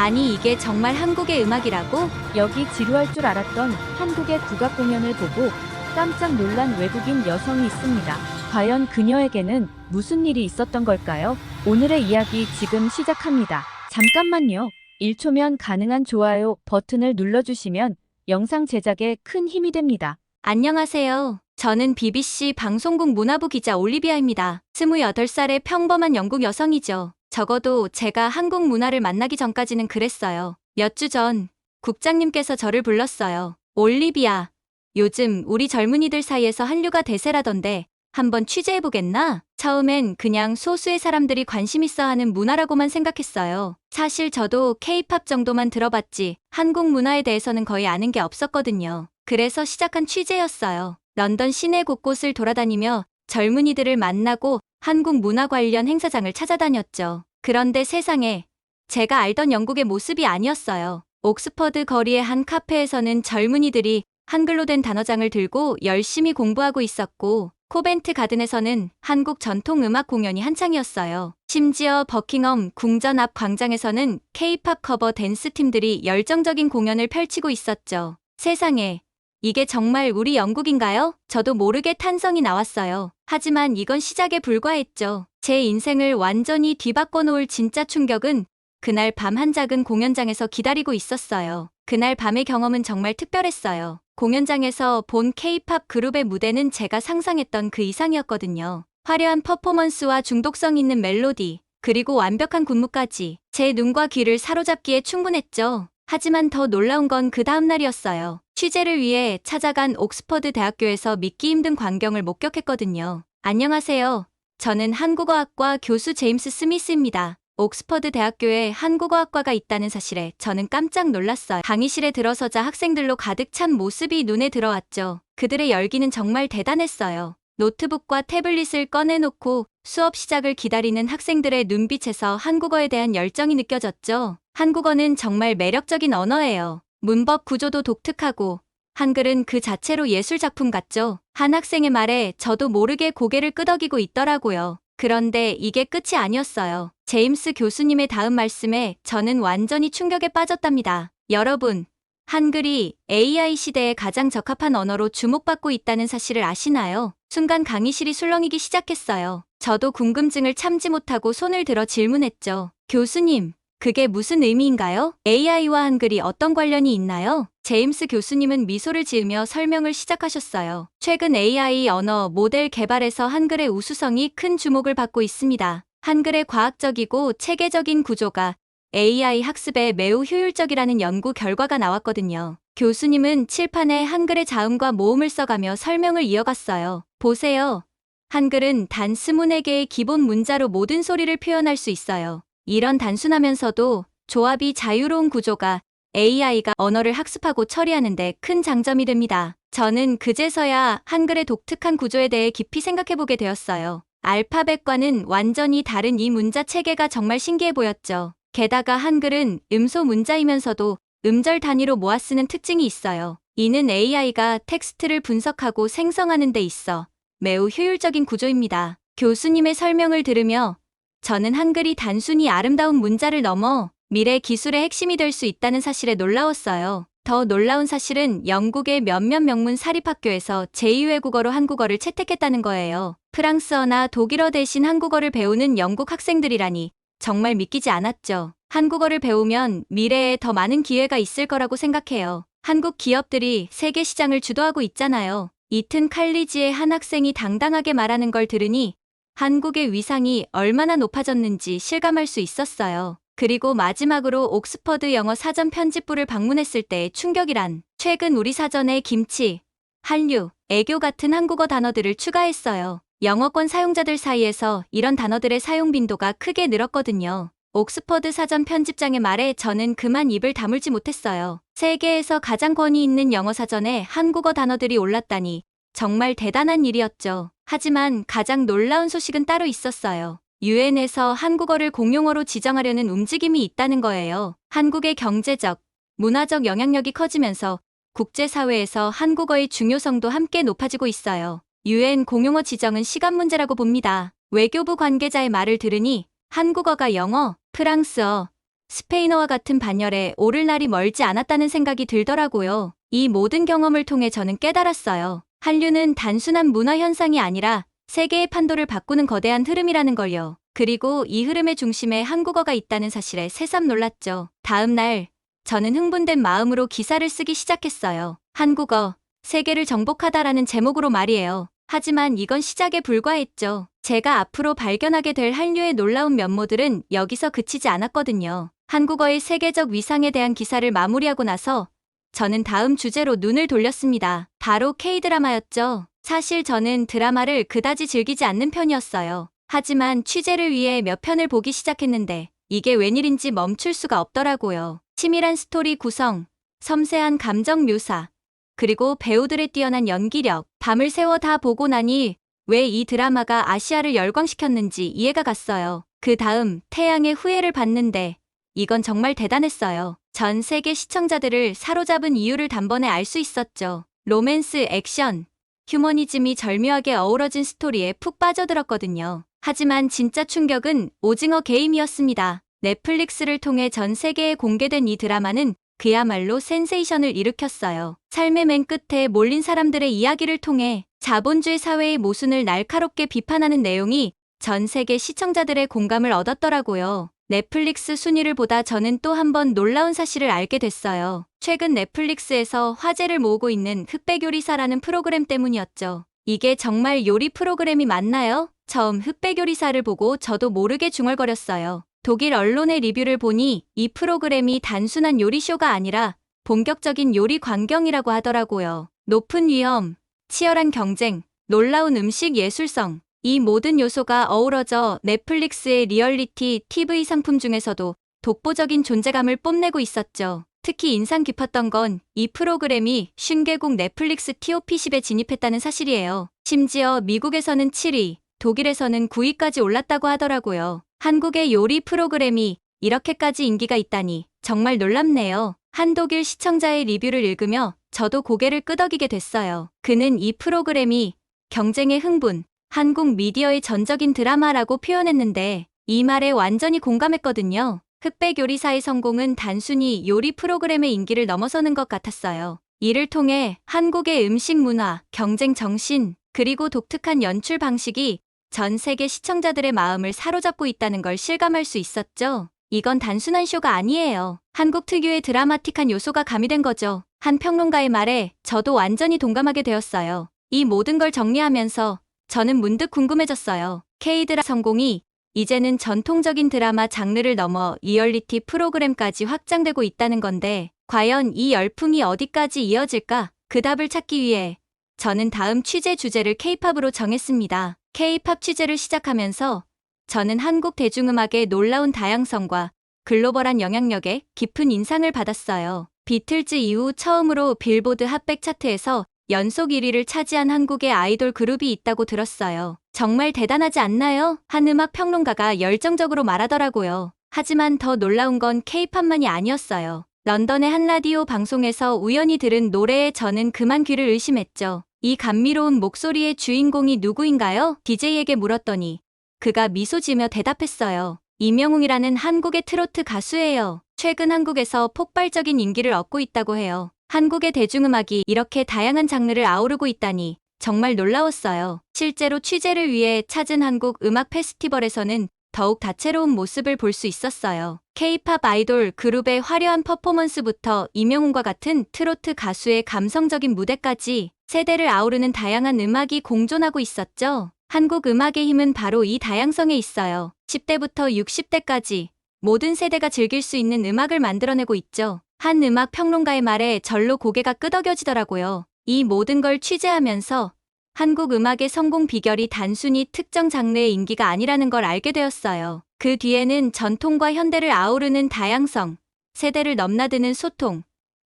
아니 이게 정말 한국의 음악이라고? 여기 지루할 줄 알았던 한국의 국악 공연을 보고 깜짝 놀란 외국인 여성이 있습니다. 과연 그녀에게는 무슨 일이 있었던 걸까요? 오늘의 이야기 지금 시작합니다. 잠깐만요. 1초면 가능한 좋아요 버튼을 눌러주시면 영상 제작에 큰 힘이 됩니다. 안녕하세요. 저는 BBC 방송국 문화부 기자 올리비아입니다. 28살의 평범한 영국 여성이죠. 적어도 제가 한국 문화를 만나기 전까지는 그랬어요. 몇 주 전 국장님께서 저를 불렀어요. 올리비아. 요즘 우리 젊은이들 사이에서 한류가 대세라던데 한번 취재해보겠나? 처음엔 그냥 소수의 사람들이 관심 있어 하는 문화라고만 생각했어요. 사실 저도 케이팝 정도만 들어봤지 한국 문화에 대해서는 거의 아는 게 없었거든요. 그래서 시작한 취재였어요. 런던 시내 곳곳을 돌아다니며 젊은이들을 만나고 한국 문화 관련 행사장을 찾아다녔죠. 그런데 세상에 제가 알던 영국의 모습이 아니었어요. 옥스퍼드 거리의 한 카페에서는 젊은이들이 한글로 된 단어장을 들고 열심히 공부하고 있었고 코벤트 가든에서는 한국 전통 음악 공연이 한창이었어요. 심지어 버킹엄 궁전 앞 광장에서는 케이팝 커버 댄스 팀들이 열정적인 공연을 펼치고 있었죠. 세상에 이게 정말 우리 영국인가요? 저도 모르게 탄성이 나왔어요. 하지만 이건 시작에 불과했죠. 제 인생을 완전히 뒤바꿔 놓을 진짜 충격은 그날 밤 한 작은 공연장에서 기다리고 있었어요. 그날 밤의 경험은 정말 특별했어요. 공연장에서 본 K-팝 그룹의 무대는 제가 상상했던 그 이상이었거든요. 화려한 퍼포먼스와 중독성 있는 멜로디, 그리고 완벽한 군무까지 제 눈과 귀를 사로잡기에 충분했죠. 하지만 더 놀라운 건 그 다음 날이었어요. 취재를 위해 찾아간 옥스퍼드 대학교에서 믿기 힘든 광경을 목격했거든요. 안녕하세요. 저는 한국어학과 교수 제임스 스미스입니다. 옥스퍼드 대학교에 한국어학과가 있다는 사실에 저는 깜짝 놀랐어요. 강의실에 들어서자 학생들로 가득 찬 모습이 눈에 들어왔죠. 그들의 열기는 정말 대단했어요. 노트북과 태블릿을 꺼내놓고 수업 시작을 기다리는 학생들의 눈빛에서 한국어에 대한 열정이 느껴졌죠. 한국어는 정말 매력적인 언어예요. 문법 구조도 독특하고 한글은 그 자체로 예술 작품 같죠. 한 학생의 말에 저도 모르게 고개를 끄덕이고 있더라고요. 그런데 이게 끝이 아니었어요. 제임스 교수님의 다음 말씀에 저는 완전히 충격에 빠졌답니다. 여러분, 한글이 AI 시대에 가장 적합한 언어로 주목받고 있다는 사실을 아시나요? 순간 강의실이 술렁이기 시작했어요. 저도 궁금증을 참지 못하고 손을 들어 질문했죠. 교수님, 그게 무슨 의미인가요? AI와 한글이 어떤 관련이 있나요? 제임스 교수님은 미소를 지으며 설명을 시작하셨어요. 최근 AI 언어 모델 개발에서 한글의 우수성이 큰 주목을 받고 있습니다. 한글의 과학적이고 체계적인 구조가 AI 학습에 매우 효율적이라는 연구 결과가 나왔거든요. 교수님은 칠판에 한글의 자음과 모음을 써가며 설명을 이어갔어요. 보세요. 한글은 단 24개의 기본 문자로 모든 소리를 표현할 수 있어요. 이런 단순하면서도 조합이 자유로운 구조가 AI가 언어를 학습하고 처리하는데 큰 장점이 됩니다. 저는 그제서야 한글의 독특한 구조에 대해 깊이 생각해보게 되었어요. 알파벳과는 완전히 다른 이 문자 체계가 정말 신기해 보였죠. 게다가 한글은 음소 문자이면서도 음절 단위로 모아 쓰는 특징이 있어요. 이는 AI가 텍스트를 분석하고 생성하는 데 있어 매우 효율적인 구조입니다. 교수님의 설명을 들으며 저는 한글이 단순히 아름다운 문자를 넘어 미래 기술의 핵심이 될 수 있다는 사실에 놀라웠어요. 더 놀라운 사실은 영국의 몇몇 명문 사립학교에서 제2외국어로 한국어를 채택했다는 거예요. 프랑스어나 독일어 대신 한국어를 배우는 영국 학생들이라니 정말 믿기지 않았죠. 한국어를 배우면 미래에 더 많은 기회가 있을 거라고 생각해요. 한국 기업들이 세계 시장을 주도하고 있잖아요. 이튼 칼리지의 한 학생이 당당하게 말하는 걸 들으니 한국의 위상이 얼마나 높아졌는지 실감할 수 있었어요. 그리고 마지막으로 옥스퍼드 영어 사전 편집부를 방문했을 때의 충격이란 최근 우리 사전에 김치, 한류, 애교 같은 한국어 단어들을 추가했어요. 영어권 사용자들 사이에서 이런 단어들의 사용 빈도가 크게 늘었거든요. 옥스퍼드 사전 편집장의 말에 저는 그만 입을 다물지 못했어요. 세계에서 가장 권위 있는 영어 사전에 한국어 단어들이 올랐다니 정말 대단한 일이었죠. 하지만 가장 놀라운 소식은 따로 있었어요. 유엔에서 한국어를 공용어로 지정하려는 움직임이 있다는 거예요. 한국의 경제적, 문화적 영향력이 커지면서 국제사회에서 한국어의 중요성도 함께 높아지고 있어요. 유엔 공용어 지정은 시간 문제라고 봅니다. 외교부 관계자의 말을 들으니 한국어가 영어, 프랑스어, 스페인어와 같은 반열에 오를 날이 멀지 않았다는 생각이 들더라고요. 이 모든 경험을 통해 저는 깨달았어요. 한류는 단순한 문화 현상이 아니라 세계의 판도를 바꾸는 거대한 흐름이라는 걸요. 그리고 이 흐름의 중심에 한국어가 있다는 사실에 새삼 놀랐죠. 다음 날, 저는 흥분된 마음으로 기사를 쓰기 시작했어요. 한국어, 세계를 정복하다라는 제목으로 말이에요. 하지만 이건 시작에 불과했죠. 제가 앞으로 발견하게 될 한류의 놀라운 면모들은 여기서 그치지 않았거든요. 한국어의 세계적 위상에 대한 기사를 마무리하고 나서 저는 다음 주제로 눈을 돌렸습니다. 바로 K-드라마였죠. 사실 저는 드라마를 그다지 즐기지 않는 편이었어요. 하지만 취재를 위해 몇 편을 보기 시작했는데 이게 웬일인지 멈출 수가 없더라고요. 치밀한 스토리 구성, 섬세한 감정 묘사, 그리고 배우들의 뛰어난 연기력, 밤을 새워 다 보고 나니 왜 이 드라마가 아시아를 열광시켰는지 이해가 갔어요. 그 다음 태양의 후예를 봤는데 이건 정말 대단했어요. 전 세계 시청자들을 사로잡은 이유를 단번에 알 수 있었죠. 로맨스, 액션, 휴머니즘이 절묘하게 어우러진 스토리에 푹 빠져들었거든요. 하지만 진짜 충격은 오징어 게임이었습니다. 넷플릭스를 통해 전 세계에 공개된 이 드라마는 그야말로 센세이션을 일으켰어요. 삶의 맨 끝에 몰린 사람들의 이야기를 통해 자본주의 사회의 모순을 날카롭게 비판하는 내용이 전 세계 시청자들의 공감을 얻었더라고요. 넷플릭스 순위를 보다 저는 또 한 번 놀라운 사실을 알게 됐어요. 최근 넷플릭스에서 화제를 모으고 있는 흑백 요리사라는 프로그램 때문이었죠. 이게 정말 요리 프로그램이 맞나요? 처음 흑백 요리사를 보고 저도 모르게 중얼거렸어요. 독일 언론의 리뷰를 보니 이 프로그램이 단순한 요리쇼가 아니라 본격적인 요리 광경이라고 하더라고요. 높은 위험, 치열한 경쟁, 놀라운 음식 예술성, 이 모든 요소가 어우러져 넷플릭스의 리얼리티 TV 상품 중에서도 독보적인 존재감을 뽐내고 있었죠. 특히 인상 깊었던 건 이 프로그램이 신개국 넷플릭스 TOP10에 진입했다는 사실이에요. 심지어 미국에서는 7위, 독일에서는 9위까지 올랐다고 하더라고요. 한국의 요리 프로그램이 이렇게까지 인기가 있다니 정말 놀랍네요. 한 독일 시청자의 리뷰를 읽으며 저도 고개를 끄덕이게 됐어요. 그는 이 프로그램이 경쟁의 흥분, 한국 미디어의 전적인 드라마라고 표현했는데 이 말에 완전히 공감했거든요. 흑백 요리사의 성공은 단순히 요리 프로그램의 인기를 넘어서는 것 같았어요. 이를 통해 한국의 음식 문화, 경쟁 정신, 그리고 독특한 연출 방식이 전 세계 시청자들의 마음을 사로잡고 있다는 걸 실감할 수 있었죠. 이건 단순한 쇼가 아니에요. 한국 특유의 드라마틱한 요소가 가미된 거죠. 한 평론가의 말에 저도 완전히 동감하게 되었어요. 이 모든 걸 정리하면서 저는 문득 궁금해졌어요. K-드라 성공이 이제는 전통적인 드라마 장르를 넘어 리얼리티 프로그램까지 확장되고 있다는 건데 과연 이 열풍이 어디까지 이어질까? 그 답을 찾기 위해 저는 다음 취재 주제를 K-팝으로 정했습니다. K-팝 취재를 시작하면서 저는 한국 대중음악의 놀라운 다양성과 글로벌한 영향력에 깊은 인상을 받았어요. 비틀즈 이후 처음으로 빌보드 핫백 차트에서 연속 1위를 차지한 한국의 아이돌 그룹이 있다고 들었어요. 정말 대단하지 않나요? 한 음악 평론가가 열정적으로 말하더라고요. 하지만 더 놀라운 건 케이팝만이 아니었어요. 런던의 한 라디오 방송에서 우연히 들은 노래에 저는 그만 귀를 의심했죠. 이 감미로운 목소리의 주인공이 누구인가요? DJ에게 물었더니 그가 미소 지며 대답했어요. 이명웅이라는 한국의 트로트 가수예요. 최근 한국에서 폭발적인 인기를 얻고 있다고 해요. 한국의 대중음악이 이렇게 다양한 장르를 아우르고 있다니 정말 놀라웠어요. 실제로 취재를 위해 찾은 한국 음악 페스티벌에서는 더욱 다채로운 모습을 볼 수 있었어요. K-팝 아이돌 그룹의 화려한 퍼포먼스부터 이명훈과 같은 트로트 가수의 감성적인 무대까지 세대를 아우르는 다양한 음악이 공존하고 있었죠. 한국 음악의 힘은 바로 이 다양성에 있어요. 10대부터 60대까지 모든 세대가 즐길 수 있는 음악을 만들어내고 있죠. 한 음악 평론가의 말에 절로 고개가 끄덕여지더라고요. 이 모든 걸 취재하면서 한국 음악의 성공 비결이 단순히 특정 장르의 인기가 아니라는 걸 알게 되었어요. 그 뒤에는 전통과 현대를 아우르는 다양성, 세대를 넘나드는 소통,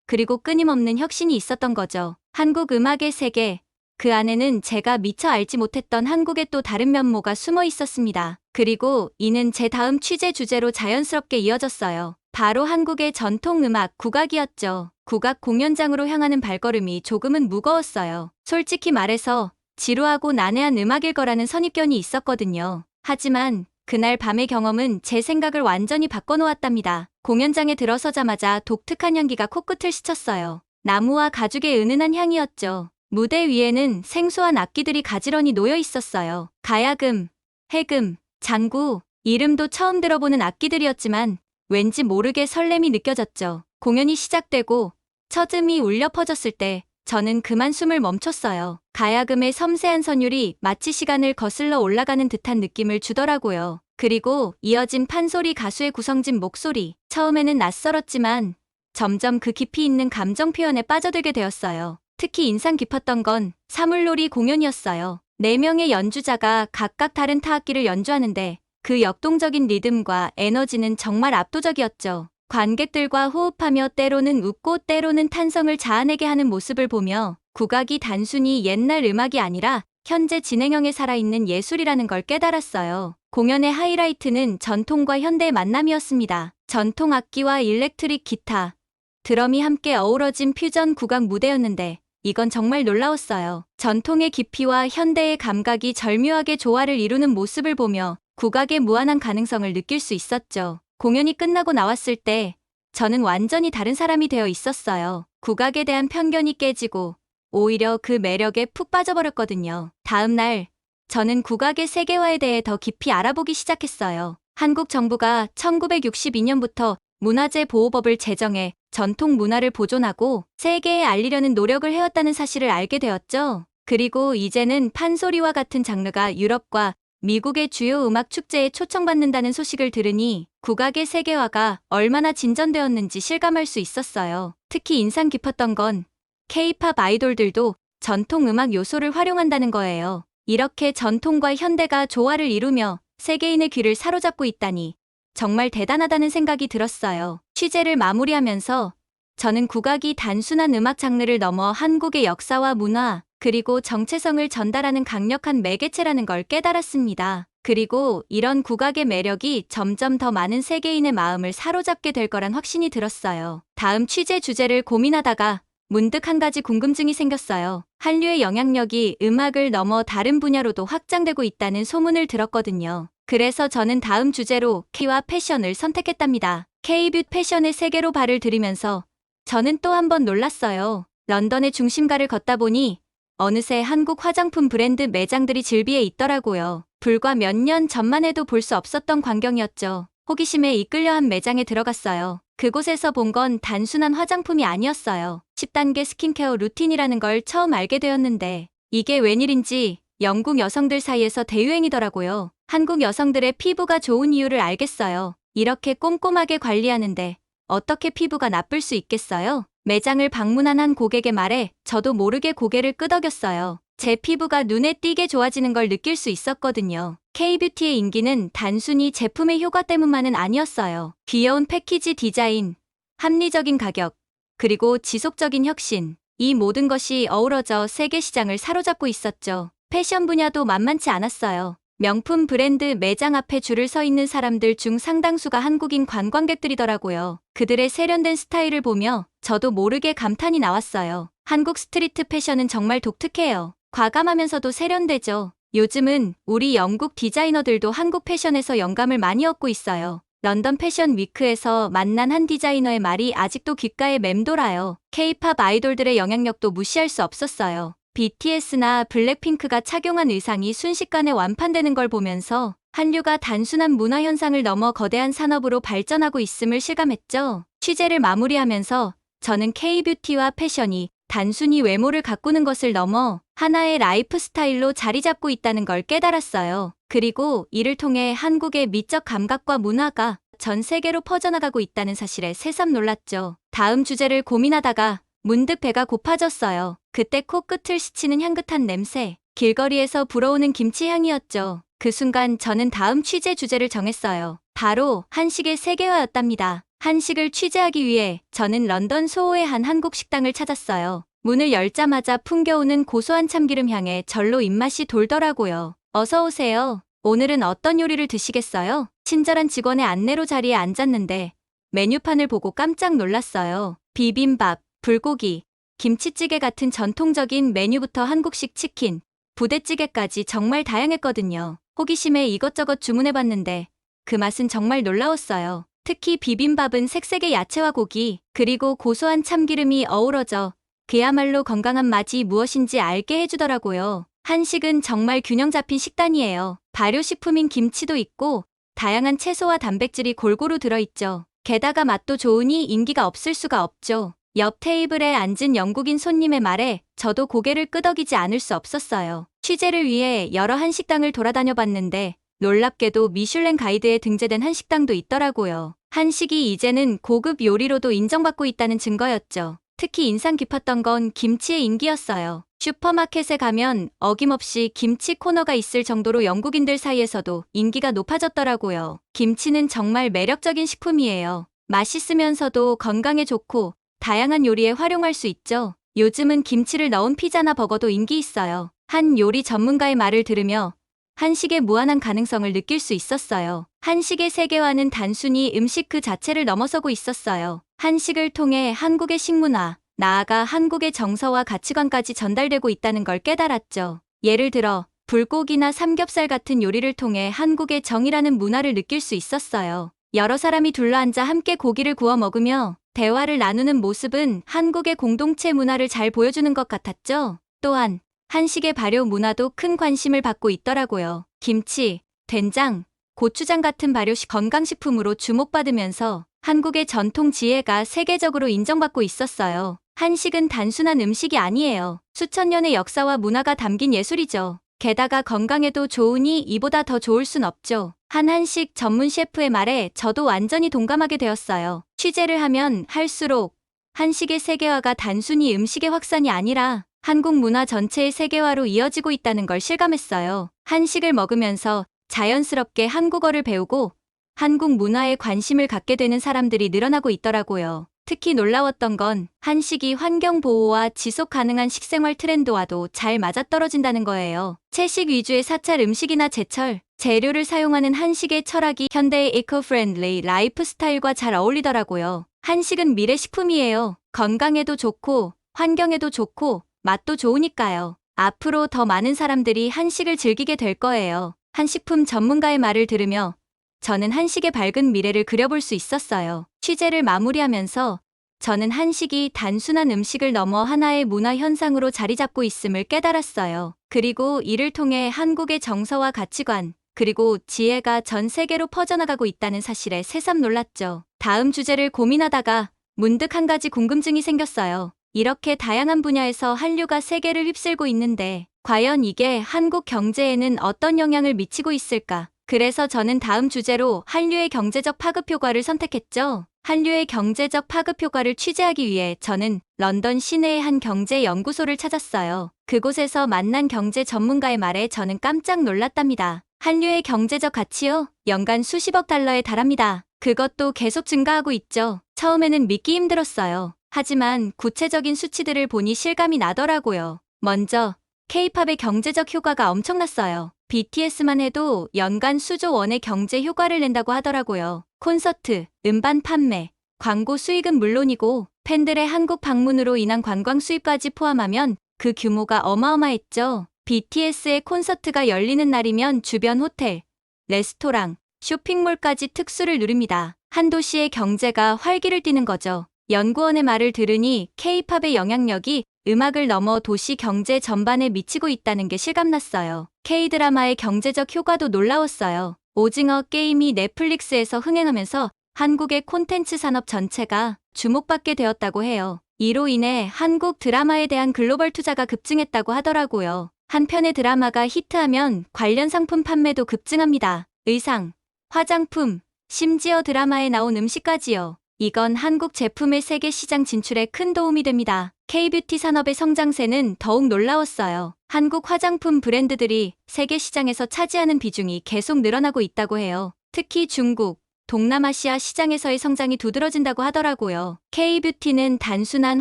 그리고 끊임없는 혁신이 있었던 거죠. 한국 음악의 세계, 그 안에는 제가 미처 알지 못했던 한국의 또 다른 면모가 숨어 있었습니다. 그리고 이는 제 다음 취재 주제로 자연스럽게 이어졌어요. 바로 한국의 전통 음악 국악이었죠. 국악 공연장으로 향하는 발걸음이 조금은 무거웠어요. 솔직히 말해서 지루하고 난해한 음악일 거라는 선입견이 있었거든요. 하지만 그날 밤의 경험은 제 생각을 완전히 바꿔놓았답니다. 공연장에 들어서자마자 독특한 향기가 코끝을 스쳤어요. 나무와 가죽의 은은한 향이었죠. 무대 위에는 생소한 악기들이 가지런히 놓여 있었어요. 가야금, 해금, 장구, 이름도 처음 들어보는 악기들이었지만 왠지 모르게 설렘이 느껴졌죠. 공연이 시작되고 첫 음이 울려 퍼졌을 때 저는 그만 숨을 멈췄어요. 가야금의 섬세한 선율이 마치 시간을 거슬러 올라가는 듯한 느낌을 주더라고요. 그리고 이어진 판소리 가수의 구성진 목소리. 처음에는 낯설었지만 점점 그 깊이 있는 감정 표현에 빠져들게 되었어요. 특히 인상 깊었던 건 사물놀이 공연이었어요. 네 명의 연주자가 각각 다른 타악기를 연주하는데 그 역동적인 리듬과 에너지는 정말 압도적이었죠. 관객들과 호흡하며 때로는 웃고 때로는 탄성을 자아내게 하는 모습을 보며 국악이 단순히 옛날 음악이 아니라 현재 진행형에 살아있는 예술이라는 걸 깨달았어요. 공연의 하이라이트는 전통과 현대의 만남이었습니다. 전통 악기와 일렉트릭 기타, 드럼이 함께 어우러진 퓨전 국악 무대였는데 이건 정말 놀라웠어요. 전통의 깊이와 현대의 감각이 절묘하게 조화를 이루는 모습을 보며 국악의 무한한 가능성을 느낄 수 있었죠. 공연이 끝나고 나왔을 때 저는 완전히 다른 사람이 되어 있었어요. 국악에 대한 편견이 깨지고 오히려 그 매력에 푹 빠져버렸거든요. 다음 날 저는 국악의 세계화에 대해 더 깊이 알아보기 시작했어요. 한국 정부가 1962년부터 문화재 보호법을 제정해 전통 문화를 보존하고 세계에 알리려는 노력을 해왔다는 사실을 알게 되었죠. 그리고 이제는 판소리와 같은 장르가 유럽과 미국의 주요 음악 축제에 초청받는다는 소식을 들으니 국악의 세계화가 얼마나 진전되었는지 실감할 수 있었어요. 특히 인상 깊었던 건 K-팝 아이돌들도 전통 음악 요소를 활용한다는 거예요. 이렇게 전통과 현대가 조화를 이루며 세계인의 귀를 사로잡고 있다니 정말 대단하다는 생각이 들었어요. 취재를 마무리하면서 저는 국악이 단순한 음악 장르를 넘어 한국의 역사와 문화, 그리고 정체성을 전달하는 강력한 매개체라는 걸 깨달았습니다. 그리고 이런 국악의 매력이 점점 더 많은 세계인의 마음을 사로잡게 될 거란 확신이 들었어요. 다음 취재 주제를 고민하다가 문득 한 가지 궁금증이 생겼어요. 한류의 영향력이 음악을 넘어 다른 분야로도 확장되고 있다는 소문을 들었거든요. 그래서 저는 다음 주제로 K와 패션을 선택했답니다. K뷰 패션의 세계로 발을 들이면서 저는 또 한 번 놀랐어요. 런던의 중심가를 걷다 보니 어느새 한국 화장품 브랜드 매장들이 즐비해 있더라고요. 불과 몇 년 전만 해도 볼 수 없었던 광경이었죠. 호기심에 이끌려 한 매장에 들어갔어요. 그곳에서 본 건 단순한 화장품이 아니었어요. 10단계 스킨케어 루틴이라는 걸 처음 알게 되었는데 이게 웬일인지 영국 여성들 사이에서 대유행이더라고요. 한국 여성들의 피부가 좋은 이유를 알겠어요. 이렇게 꼼꼼하게 관리하는데 어떻게 피부가 나쁠 수 있겠어요? 매장을 방문한 한 고객의 말에 저도 모르게 고개를 끄덕였어요. 제 피부가 눈에 띄게 좋아지는 걸 느낄 수 있었거든요. K-뷰티의 인기는 단순히 제품의 효과 때문만은 아니었어요. 귀여운 패키지 디자인, 합리적인 가격, 그리고 지속적인 혁신. 이 모든 것이 어우러져 세계 시장을 사로잡고 있었죠. 패션 분야도 만만치 않았어요. 명품 브랜드 매장 앞에 줄을 서 있는 사람들 중 상당수가 한국인 관광객들이더라고요. 그들의 세련된 스타일을 보며 저도 모르게 감탄이 나왔어요. 한국 스트리트 패션은 정말 독특해요. 과감하면서도 세련되죠. 요즘은 우리 영국 디자이너들도 한국 패션에서 영감을 많이 얻고 있어요. 런던 패션 위크에서 만난 한 디자이너의 말이 아직도 귓가에 맴돌아요. K-팝 아이돌들의 영향력도 무시할 수 없었어요. BTS나 블랙핑크가 착용한 의상이 순식간에 완판되는 걸 보면서 한류가 단순한 문화 현상을 넘어 거대한 산업으로 발전하고 있음을 실감했죠. 취재를 마무리하면서 저는 K-뷰티와 패션이 단순히 외모를 가꾸는 것을 넘어 하나의 라이프 스타일로 자리 잡고 있다는 걸 깨달았어요. 그리고 이를 통해 한국의 미적 감각과 문화가 전 세계로 퍼져나가고 있다는 사실에 새삼 놀랐죠. 다음 주제를 고민하다가 문득 배가 고파졌어요. 그때 코끝을 스치는 향긋한 냄새, 길거리에서 불어오는 김치 향이었죠. 그 순간 저는 다음 취재 주제를 정했어요. 바로 한식의 세계화였답니다. 한식을 취재하기 위해 저는 런던 소호의 한 한국 식당을 찾았어요. 문을 열자마자 풍겨오는 고소한 참기름 향에 절로 입맛이 돌더라고요. 어서 오세요. 오늘은 어떤 요리를 드시겠어요? 친절한 직원의 안내로 자리에 앉았는데 메뉴판을 보고 깜짝 놀랐어요. 비빔밥, 불고기, 김치찌개 같은 전통적인 메뉴부터 한국식 치킨, 부대찌개까지 정말 다양했거든요. 호기심에 이것저것 주문해봤는데 그 맛은 정말 놀라웠어요. 특히 비빔밥은 색색의 야채와 고기, 그리고 고소한 참기름이 어우러져 그야말로 건강한 맛이 무엇인지 알게 해주더라고요. 한식은 정말 균형 잡힌 식단이에요. 발효식품인 김치도 있고 다양한 채소와 단백질이 골고루 들어있죠. 게다가 맛도 좋으니 인기가 없을 수가 없죠. 옆 테이블에 앉은 영국인 손님의 말에 저도 고개를 끄덕이지 않을 수 없었어요. 취재를 위해 여러 한식당을 돌아다녀 봤는데 놀랍게도 미슐랭 가이드에 등재된 한식당도 있더라고요. 한식이 이제는 고급 요리로도 인정받고 있다는 증거였죠. 특히 인상 깊었던 건 김치의 인기였어요. 슈퍼마켓에 가면 어김없이 김치 코너가 있을 정도로 영국인들 사이에서도 인기가 높아졌더라고요. 김치는 정말 매력적인 식품이에요. 맛있으면서도 건강에 좋고 다양한 요리에 활용할 수 있죠. 요즘은 김치를 넣은 피자나 버거도 인기 있어요. 한 요리 전문가의 말을 들으며 한식의 무한한 가능성을 느낄 수 있었어요. 한식의 세계화는 단순히 음식 그 자체를 넘어서고 있었어요. 한식을 통해 한국의 식문화, 나아가 한국의 정서와 가치관까지 전달되고 있다는 걸 깨달았죠. 예를 들어, 불고기나 삼겹살 같은 요리를 통해 한국의 정이라는 문화를 느낄 수 있었어요. 여러 사람이 둘러앉아 함께 고기를 구워 먹으며 대화를 나누는 모습은 한국의 공동체 문화를 잘 보여주는 것 같았죠. 또한 한식의 발효 문화도 큰 관심을 받고 있더라고요. 김치, 된장, 고추장 같은 발효식 건강식품으로 주목받으면서 한국의 전통 지혜가 세계적으로 인정받고 있었어요. 한식은 단순한 음식이 아니에요. 수천 년의 역사와 문화가 담긴 예술이죠. 게다가 건강에도 좋으니 이보다 더 좋을 순 없죠. 한 한식 전문 셰프의 말에 저도 완전히 동감하게 되었어요. 취재를 하면 할수록 한식의 세계화가 단순히 음식의 확산이 아니라 한국 문화 전체의 세계화로 이어지고 있다는 걸 실감했어요. 한식을 먹으면서 자연스럽게 한국어를 배우고 한국 문화에 관심을 갖게 되는 사람들이 늘어나고 있더라고요. 특히 놀라웠던 건 한식이 환경 보호와 지속 가능한 식생활 트렌드와도 잘 맞아떨어진다는 거예요. 채식 위주의 사찰 음식이나 제철, 재료를 사용하는 한식의 철학이 현대의 에코프렌들리 라이프 스타일과 잘 어울리더라고요. 한식은 미래 식품이에요. 건강에도 좋고, 환경에도 좋고, 맛도 좋으니까요. 앞으로 더 많은 사람들이 한식을 즐기게 될 거예요. 한식품 전문가의 말을 들으며 저는 한식의 밝은 미래를 그려볼 수 있었어요. 취재를 마무리하면서 저는 한식이 단순한 음식을 넘어 하나의 문화 현상으로 자리 잡고 있음을 깨달았어요. 그리고 이를 통해 한국의 정서와 가치관, 그리고 지혜가 전 세계로 퍼져나가고 있다는 사실에 새삼 놀랐죠. 다음 주제를 고민하다가 문득 한 가지 궁금증이 생겼어요. 이렇게 다양한 분야에서 한류가 세계를 휩쓸고 있는데 과연 이게 한국 경제에는 어떤 영향을 미치고 있을까? 그래서 저는 다음 주제로 한류의 경제적 파급 효과를 선택했죠. 한류의 경제적 파급 효과를 취재하기 위해 저는 런던 시내의 한 경제 연구소를 찾았어요. 그곳에서 만난 경제 전문가의 말에 저는 깜짝 놀랐답니다. 한류의 경제적 가치요? 연간 수십억 달러에 달합니다. 그것도 계속 증가하고 있죠. 처음에는 믿기 힘들었어요. 하지만 구체적인 수치들을 보니 실감이 나더라고요. 먼저 K-팝의 경제적 효과가 엄청났어요. BTS만 해도 연간 수조 원의 경제 효과를 낸다고 하더라고요. 콘서트, 음반 판매, 광고 수익은 물론이고 팬들의 한국 방문으로 인한 관광 수입까지 포함하면 그 규모가 어마어마했죠. BTS의 콘서트가 열리는 날이면 주변 호텔, 레스토랑, 쇼핑몰까지 특수를 누립니다. 한 도시의 경제가 활기를 띠는 거죠. 연구원의 말을 들으니 K-팝의 영향력이 음악을 넘어 도시 경제 전반에 미치고 있다는 게 실감났어요. K-드라마의 경제적 효과도 놀라웠어요. 오징어 게임이 넷플릭스에서 흥행하면서 한국의 콘텐츠 산업 전체가 주목받게 되었다고 해요. 이로 인해 한국 드라마에 대한 글로벌 투자가 급증했다고 하더라고요. 한 편의 드라마가 히트하면 관련 상품 판매도 급증합니다. 의상, 화장품, 심지어 드라마에 나온 음식까지요. 이건 한국 제품의 세계 시장 진출에 큰 도움이 됩니다. K-뷰티 산업의 성장세는 더욱 놀라웠어요. 한국 화장품 브랜드들이 세계 시장에서 차지하는 비중이 계속 늘어나고 있다고 해요. 특히 중국, 동남아시아 시장에서의 성장이 두드러진다고 하더라고요. K-뷰티는 단순한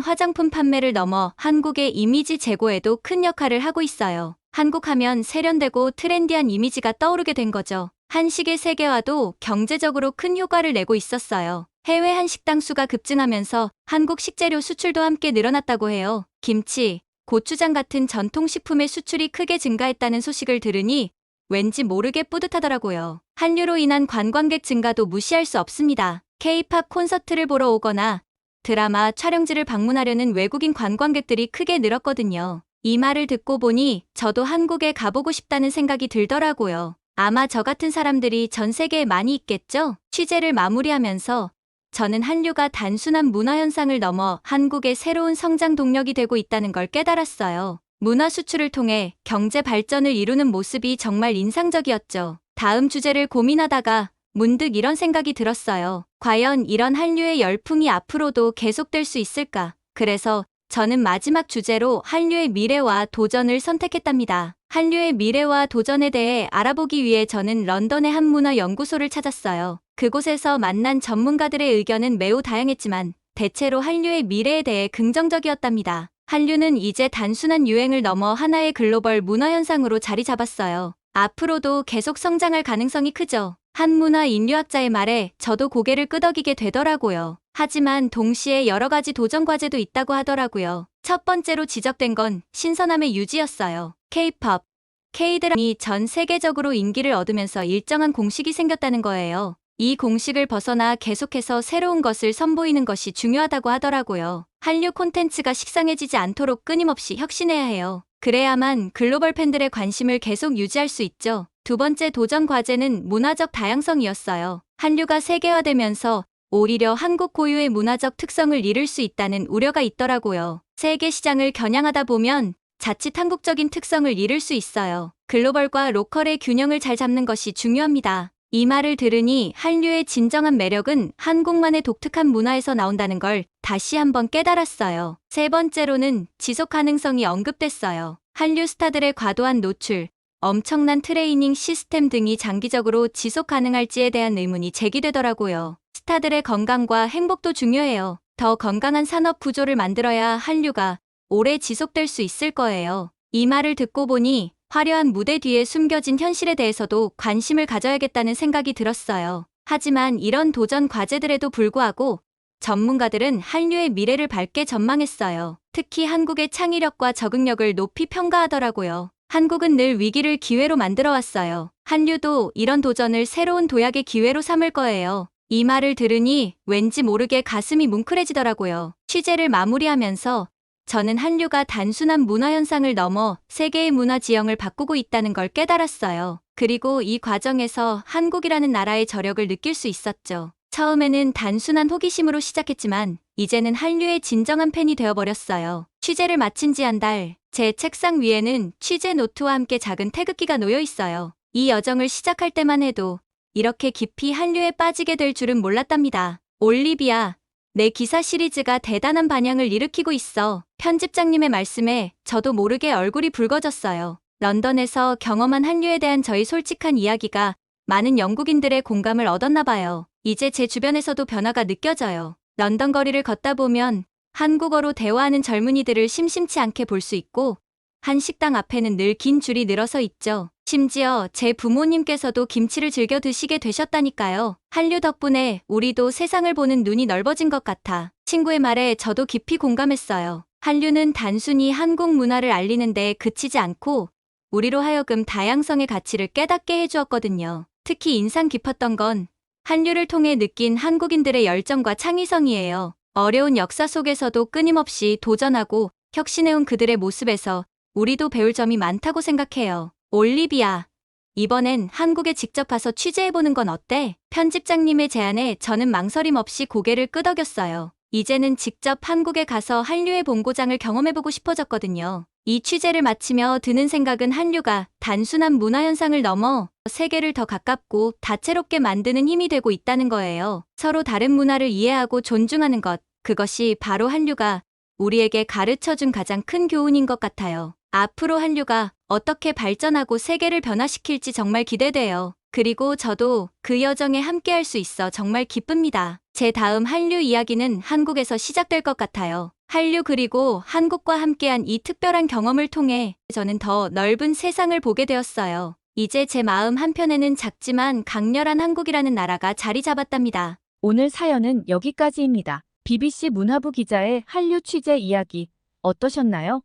화장품 판매를 넘어 한국의 이미지 제고에도 큰 역할을 하고 있어요. 한국 하면 세련되고 트렌디한 이미지가 떠오르게 된 거죠. 한식의 세계화도 경제적으로 큰 효과를 내고 있었어요. 해외 한식당 수가 급증하면서 한국 식재료 수출도 함께 늘어났다고 해요. 김치, 고추장 같은 전통식품의 수출이 크게 증가했다는 소식을 들으니 왠지 모르게 뿌듯하더라고요. 한류로 인한 관광객 증가도 무시할 수 없습니다. K-팝 콘서트를 보러 오거나 드라마 촬영지를 방문하려는 외국인 관광객들이 크게 늘었거든요. 이 말을 듣고 보니 저도 한국에 가보고 싶다는 생각이 들더라고요. 아마 저 같은 사람들이 전 세계에 많이 있겠죠? 취재를 마무리하면서 저는 한류가 단순한 문화현상을 넘어 한국의 새로운 성장 동력이 되고 있다는 걸 깨달았어요. 문화 수출을 통해 경제 발전을 이루는 모습이 정말 인상적이었죠. 다음 주제를 고민하다가 문득 이런 생각이 들었어요. 과연 이런 한류의 열풍이 앞으로도 계속될 수 있을까? 그래서 저는 마지막 주제로 한류의 미래와 도전을 선택했답니다. 한류의 미래와 도전에 대해 알아보기 위해 저는 런던의 한 문화 연구소를 찾았어요. 그곳에서 만난 전문가들의 의견은 매우 다양했지만 대체로 한류의 미래에 대해 긍정적이었답니다. 한류는 이제 단순한 유행을 넘어 하나의 글로벌 문화 현상으로 자리 잡았어요. 앞으로도 계속 성장할 가능성이 크죠. 한 문화 인류학자의 말에 저도 고개를 끄덕이게 되더라고요. 하지만 동시에 여러 가지 도전 과제도 있다고 하더라고요. 첫 번째로 지적된 건 신선함의 유지였어요. K-pop, K-드라마이 전 세계적으로 인기를 얻으면서 일정한 공식이 생겼다는 거예요. 이 공식을 벗어나 계속해서 새로운 것을 선보이는 것이 중요하다고 하더라고요. 한류 콘텐츠가 식상해지지 않도록 끊임없이 혁신해야 해요. 그래야만 글로벌 팬들의 관심을 계속 유지할 수 있죠. 두 번째 도전 과제는 문화적 다양성이었어요. 한류가 세계화되면서 오히려 한국 고유의 문화적 특성을 잃을 수 있다는 우려가 있더라고요. 세계 시장을 겨냥하다 보면 자칫 한국적인 특성을 잃을 수 있어요. 글로벌과 로컬의 균형을 잘 잡는 것이 중요합니다. 이 말을 들으니 한류의 진정한 매력은 한국만의 독특한 문화에서 나온다는 걸 다시 한번 깨달았어요. 세 번째로는 지속 가능성이 언급됐어요. 한류 스타들의 과도한 노출, 엄청난 트레이닝 시스템 등이 장기적으로 지속 가능할지에 대한 의문이 제기되더라고요. 스타들의 건강과 행복도 중요해요. 더 건강한 산업 구조를 만들어야 한류가 오래 지속될 수 있을 거예요. 이 말을 듣고 보니 화려한 무대 뒤에 숨겨진 현실에 대해서도 관심을 가져야겠다는 생각이 들었어요. 하지만 이런 도전 과제들에도 불구하고 전문가들은 한류의 미래를 밝게 전망했어요. 특히 한국의 창의력과 적응력을 높이 평가하더라고요. 한국은 늘 위기를 기회로 만들어 왔어요. 한류도 이런 도전을 새로운 도약의 기회로 삼을 거예요. 이 말을 들으니 왠지 모르게 가슴이 뭉클해지더라고요. 취재를 마무리하면서 저는 한류가 단순한 문화 현상을 넘어 세계의 문화 지형을 바꾸고 있다는 걸 깨달았어요. 그리고 이 과정에서 한국이라는 나라의 저력을 느낄 수 있었죠. 처음에는 단순한 호기심으로 시작했지만 이제는 한류의 진정한 팬이 되어버렸어요. 취재를 마친 지 한 달, 제 책상 위에는 취재 노트와 함께 작은 태극기가 놓여 있어요. 이 여정을 시작할 때만 해도 이렇게 깊이 한류에 빠지게 될 줄은 몰랐답니다. 올리비아, 내 기사 시리즈가 대단한 반향을 일으키고 있어. 편집장님의 말씀에 저도 모르게 얼굴이 붉어졌어요. 런던에서 경험한 한류에 대한 저희 솔직한 이야기가 많은 영국인들의 공감을 얻었나 봐요. 이제 제 주변에서도 변화가 느껴져요. 런던 거리를 걷다 보면 한국어로 대화하는 젊은이들을 심심치 않게 볼 수 있고 한 식당 앞에는 늘 긴 줄이 늘어서 있죠. 심지어 제 부모님께서도 김치를 즐겨 드시게 되셨다니까요. 한류 덕분에 우리도 세상을 보는 눈이 넓어진 것 같아. 친구의 말에 저도 깊이 공감했어요. 한류는 단순히 한국 문화를 알리는데 그치지 않고 우리로 하여금 다양성의 가치를 깨닫게 해주었거든요. 특히 인상 깊었던 건 한류를 통해 느낀 한국인들의 열정과 창의성이에요. 어려운 역사 속에서도 끊임없이 도전하고 혁신해온 그들의 모습에서 우리도 배울 점이 많다고 생각해요. 올리비아. 이번엔 한국에 직접 가서 취재해보는 건 어때? 편집장님의 제안에 저는 망설임 없이 고개를 끄덕였어요. 이제는 직접 한국에 가서 한류의 본고장을 경험해보고 싶어졌거든요. 이 취재를 마치며 드는 생각은 한류가 단순한 문화현상을 넘어 세계를 더 가깝고 다채롭게 만드는 힘이 되고 있다는 거예요. 서로 다른 문화를 이해하고 존중하는 것, 그것이 바로 한류가 우리에게 가르쳐 준 가장 큰 교훈인 것 같아요. 앞으로 한류가 어떻게 발전하고 세계를 변화시킬지 정말 기대돼요. 그리고 저도 그 여정에 함께할 수 있어 정말 기쁩니다. 제 다음 한류 이야기는 한국에서 시작될 것 같아요. 한류 그리고 한국과 함께한 이 특별한 경험을 통해 저는 더 넓은 세상을 보게 되었어요. 이제 제 마음 한편에는 작지만 강렬한 한국이라는 나라가 자리 잡았답니다. 오늘 사연은 여기까지입니다. BBC 문화부 기자의 한류 취재 이야기 어떠셨나요?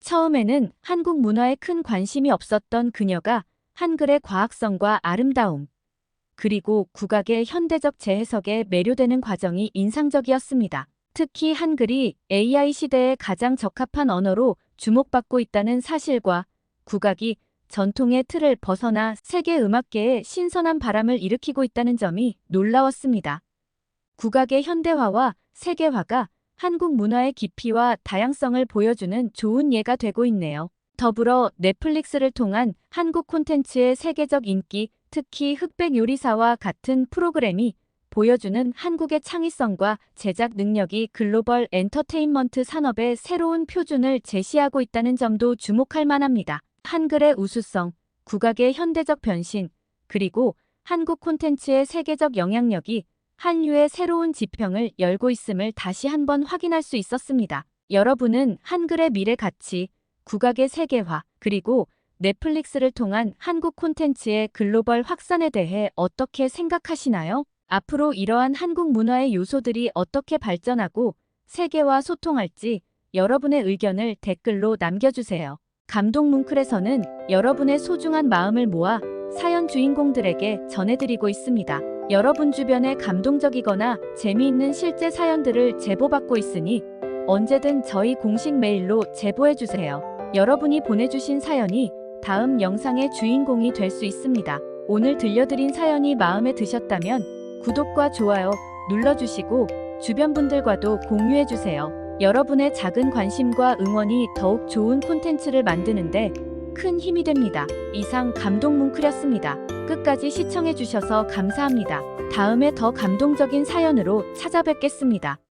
처음에는 한국 문화에 큰 관심이 없었던 그녀가 한글의 과학성과 아름다움, 그리고 국악의 현대적 재해석에 매료되는 과정이 인상적이었습니다. 특히 한글이 AI 시대에 가장 적합한 언어로 주목받고 있다는 사실과 국악이 전통의 틀을 벗어나 세계 음악계에 신선한 바람을 일으키고 있다는 점이 놀라웠습니다. 국악의 현대화와 세계화가 한국 문화의 깊이와 다양성을 보여주는 좋은 예가 되고 있네요. 더불어 넷플릭스를 통한 한국 콘텐츠의 세계적 인기, 특히 흑백 요리사와 같은 프로그램이 보여주는 한국의 창의성과 제작 능력이 글로벌 엔터테인먼트 산업의 새로운 표준을 제시하고 있다는 점도 주목할 만합니다. 한글의 우수성, 국악의 현대적 변신, 그리고 한국 콘텐츠의 세계적 영향력이 한류의 새로운 지평을 열고 있음을 다시 한번 확인할 수 있었습니다. 여러분은 한글의 미래 가치, 국악의 세계화, 그리고 넷플릭스를 통한 한국 콘텐츠의 글로벌 확산에 대해 어떻게 생각하시나요? 앞으로 이러한 한국 문화의 요소들이 어떻게 발전하고 세계와 소통할지 여러분의 의견을 댓글로 남겨주세요. 감동 뭉클에서는 여러분의 소중한 마음을 모아 사연 주인공들에게 전해드리고 있습니다. 여러분 주변에 감동적이거나 재미있는 실제 사연들을 제보받고 있으니 언제든 저희 공식 메일로 제보해주세요. 여러분이 보내주신 사연이 다음 영상의 주인공이 될 수 있습니다. 오늘 들려드린 사연이 마음에 드셨다면 구독과 좋아요 눌러주시고 주변 분들과도 공유해주세요. 여러분의 작은 관심과 응원이 더욱 좋은 콘텐츠를 만드는데 큰 힘이 됩니다. 이상 감동 뭉클이었습니다. 끝까지 시청해주셔서 감사합니다. 다음에 더 감동적인 사연으로 찾아뵙겠습니다.